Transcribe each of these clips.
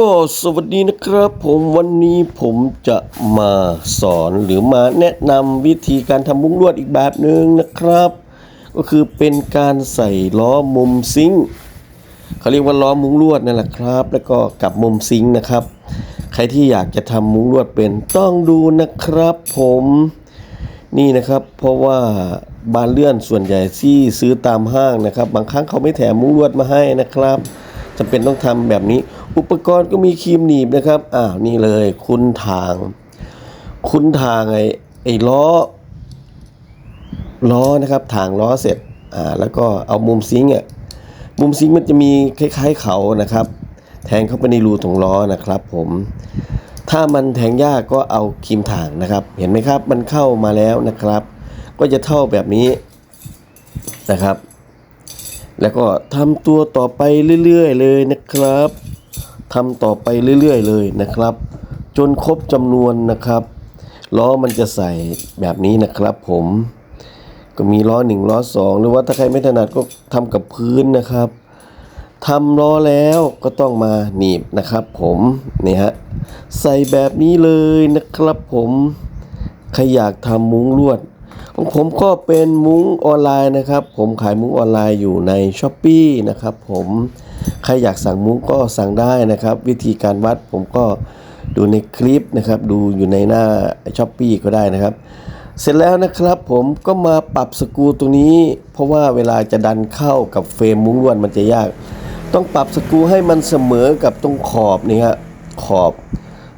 ก็สวัสดีนะครับผมวันนี้ผมจะมาสอนหรือมาแนะนำวิธีการทำมุ้งลวดอีกแบบหนึ่งนะครับ ก็คือเป็นการใส่ล้อมุมซิงเขาเรียกว่าล้อมุ้งลวดนั่นแหละครับ แล้วก็กับมุมซิงนะครับ ใครที่อยากจะทำมุ้งลวดเป็นต้องดูนะครับ ผมนี่นะครับเพราะว่าบานเลื่อนส่วนใหญ่ที่ซื้อตามห้างนะครับ บางครั้งเขาไม่แถมมุ้งลวดมาให้นะครับ จำเป็นต้องทำแบบนี้ อุปกรณ์ก็มีครีมหนีบนะครับอ้านี่เลยคุณทาง คุณทางไอ้ไอ้ล้อ ล้อนะครับถางล้อเสร็จอ่าแล้วก็เอามุมซิงอะมุมซิงมันจะมีคล้ายๆเขานะครับ แทงเข้าไปในรูตรงล้อนะครับผมถ้ามันแทงยากก็เอาครีมถ่างนะครับ เห็นไหมครับมันเข้ามาแล้วนะครับ ก็จะเท่าแบบนี้นะครับ แล้วก็ทำตัวต่อไปเรื่อยๆ เลยนะครับทำต่อไปเรื่อยๆ เลยนะครับ จนครบจำนวนนะครับล้อมันจะใส่แบบนี้นะครับ ผมก็มีล้อหนึ่งล้อสองหรือว่าถ้าใครไม่ถนัดก็ทำกับพื้นนะครับทำล้อแล้วก็ต้องมาหนีบนะครับ ผมนี่ฮะใส่แบบนี้เลยนะครับ ผมใครอยากทำมุ้งลวด ของผมก็เป็นมุ้งออนไลน์นะครับ ผมขายมุ้งออนไลน์อยู่ใน s h อ p e e นะครับผมใครอยากสั่งมุ้งก็สั่งได้นะครับ วิธีการวัดผมก็ดูในคลิปนะครับ ดูอยู่ในหน้า s h อ p e e ก็ได้นะครับ เสร็จแล้วนะครับผมก็มาปรับสกรูตรงนี้ เพราะว่าเวลาจะดันเข้ากับเฟรมมุ้งลวดมันจะยาก ต้องปรับสกรูให้มันเสมอกับตรงขอบนี่ฮะขอบ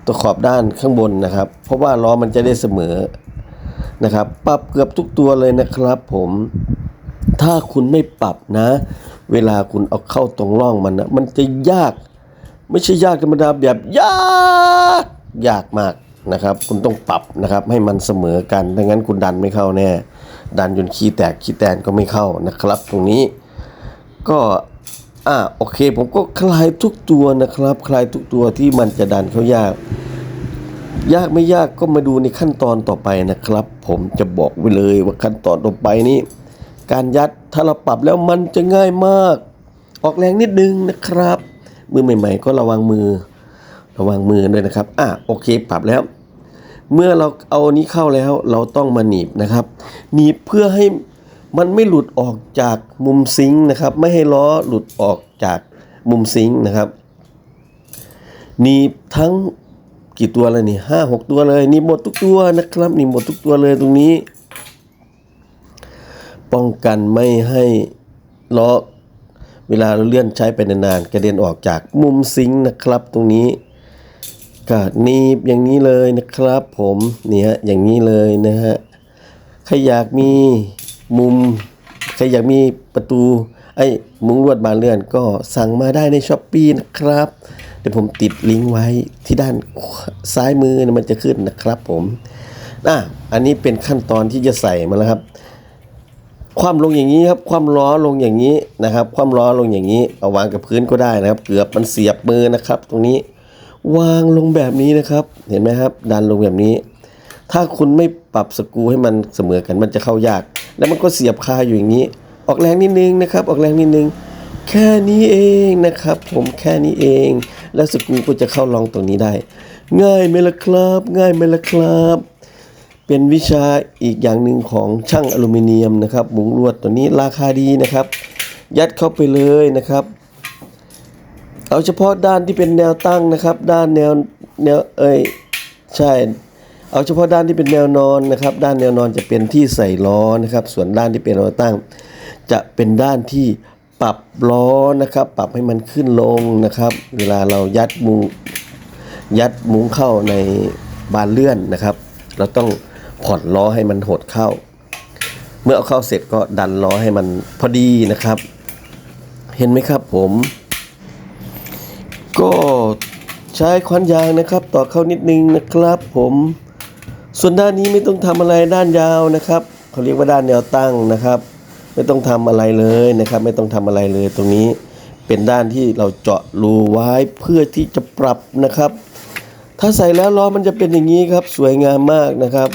ตัวขอบด้านข้างบนนะครับ เพราะว่าล้อมันจะได้เสมอ นะครับ ปรับเกือบทุกตัวเลยนะครับผมถ้าคุณไม่ปรับนะ เวลาคุณเอาเข้าตรงร่องมันนะมันจะยาก ไม่ใช่ยากธรรมดาแบบยากยากมากนะครับ คุณต้องปรับนะครับให้มันเสมอกันไม่งั้นคุณดันไม่เข้าแน่ ดันจนขี้แตกขี้แตนก็ไม่เข้านะครับ ตรงนี้ก็อ่าโอเค ผมก็คลายทุกตัวนะครับ คลายทุกตัวที่มันจะดันเข้ายาก ยากไม่ยากก็มาดูในขั้นตอนต่อไปนะครับ ผมจะบอกไว้เลยว่าขั้นตอนต่อไปนี้ การยัดถ้าเราปรับแล้วมันจะง่ายมาก ออกแรงนิดนึงนะครับ มือใหม่ ๆ ก็ระวังมือ ระวังมือด้วยนะครับ อะโอเค ปรับแล้ว เมื่อเราเอาอันนี้เข้าแล้วเราต้องมาหนีบนะครับ หนีบเพื่อให้มันไม่หลุดออกจากมุมซิงค์นะครับ ไม่ให้ล้อหลุดออกจากมุมซิงค์นะครับหนีบทั้ง กี่ตัวเลยนี่ห้าหกตัวเลย นี่หมดทุกตัวนะครับ นี่หมดทุกตัวเลยตรงนี้ ป้องกันไม่ให้ล้อเวลาเราเลื่อนใช้ไปนานๆกระเด็นออกจากมุมซิงค์นะครับ ตรงนี้ก็นีบอย่างนี้เลยนะครับ ผมเนี่ยอย่างนี้เลยนะฮะใครอยากมีมุมใครอยากมีประตูไอ้มุ้งลวดบานเลื่อนก็สั่งมาได้ในช้อปปีนะครับ เดี๋ยวผมติดลิงก์ไว้ที่ด้านซ้ายมือนะมันจะขึ้นนะครับผมอะอันนี้เป็นขั้นตอนที่จะใส่มาแล้วครับ ความลงอย่างนี้ครับ ความล้อลงอย่างนี้นะครับ ความล้อลงอย่างนี้ เอาวางกับพื้นก็ได้นะครับ เกือบมันเสียบมือนะครับ ตรงนี้วางลงแบบนี้นะครับ เห็นไหมครับ ดันลงแบบนี้ ถ้าคุณไม่ปรับสกูให้มันเสมอกันมันจะเข้ายาก แล้วมันก็เสียบคาอยู่อย่างนี้ ออกแรงนิดนึงนะครับ ออกแรงนิดนึง แค่นี้เองนะครับ ผมแค่นี้เอง แล้วสกูก็จะเข้าลองตรงนี้ได้ ง่ายไหมล่ะครับ ง่ายไหมล่ะครับ เป็นวิชาอีกอย่างหนึ่งของช่างอลูมิเนียมนะครับมุงลวดตัวนี้ราคาดีนะครับ ยัดเข้าไปเลยนะครับ เอาเฉพาะด้านที่เป็นแนวตั้งนะครับ ด้านแนวแนวเอ้ยใช่เอาเฉพาะด้านที่เป็นแนวนอนนะครับ ด้านแนวนอนจะเป็นที่ใส่ล้อนะครับ ส่วนด้านที่เป็นแนวตั้ง จะเป็นด้านที่ ปรับล้อนะครับ ปรับให้มันขึ้นลงนะครับ เวลาเรายัดมุงยัดมุ้งเข้าในบานเลื่อนนะครับ เราต้องผ่อนล้อให้มันหดเข้า เมื่อเอาเข้าเสร็จก็ดันล้อให้มันพอดีนะครับ เห็นไหมครับผม ก็ใช้ควันยางนะครับต่อเข้านิดนึงนะครับ ผมส่วนด้านนี้ไม่ต้องทำอะไรด้านยาวนะครับเขาเรียกว่าด้านแนวตั้งนะครับ ไม่ต้องทำอะไรเลยนะครับ ไม่ต้องทำอะไรเลยตรงนี้เป็นด้านที่เราเจาะรูไว้เพื่อที่จะปรับนะครับ ถ้าใส่แล้วล้อมันจะเป็นอย่างนี้ครับสวยงามมากนะครับ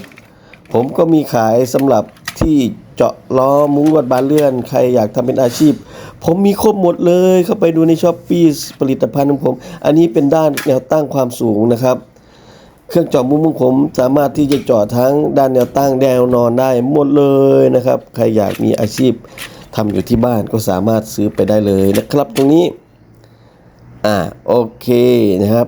ผมก็มีขายสำหรับที่เจาะล้อมุ้งลวดบานเลื่อน ใครอยากทำเป็นอาชีพ ผมมีครบหมดเลยเข้าไปดูในช้อปปี้ผลิตภัณฑ์ของผม อันนี้เป็นด้านแนวตั้งความสูงนะครับ เครื่องเจาะมุ้งของผมสามารถที่จะเจาะทั้งด้านแนวตั้งแนวนอนได้หมดเลยนะครับ ใครอยากมีอาชีพทำอยู่ที่บ้านก็สามารถซื้อไปได้เลยนะครับตรงนี้ อ่าโอเคนะครับ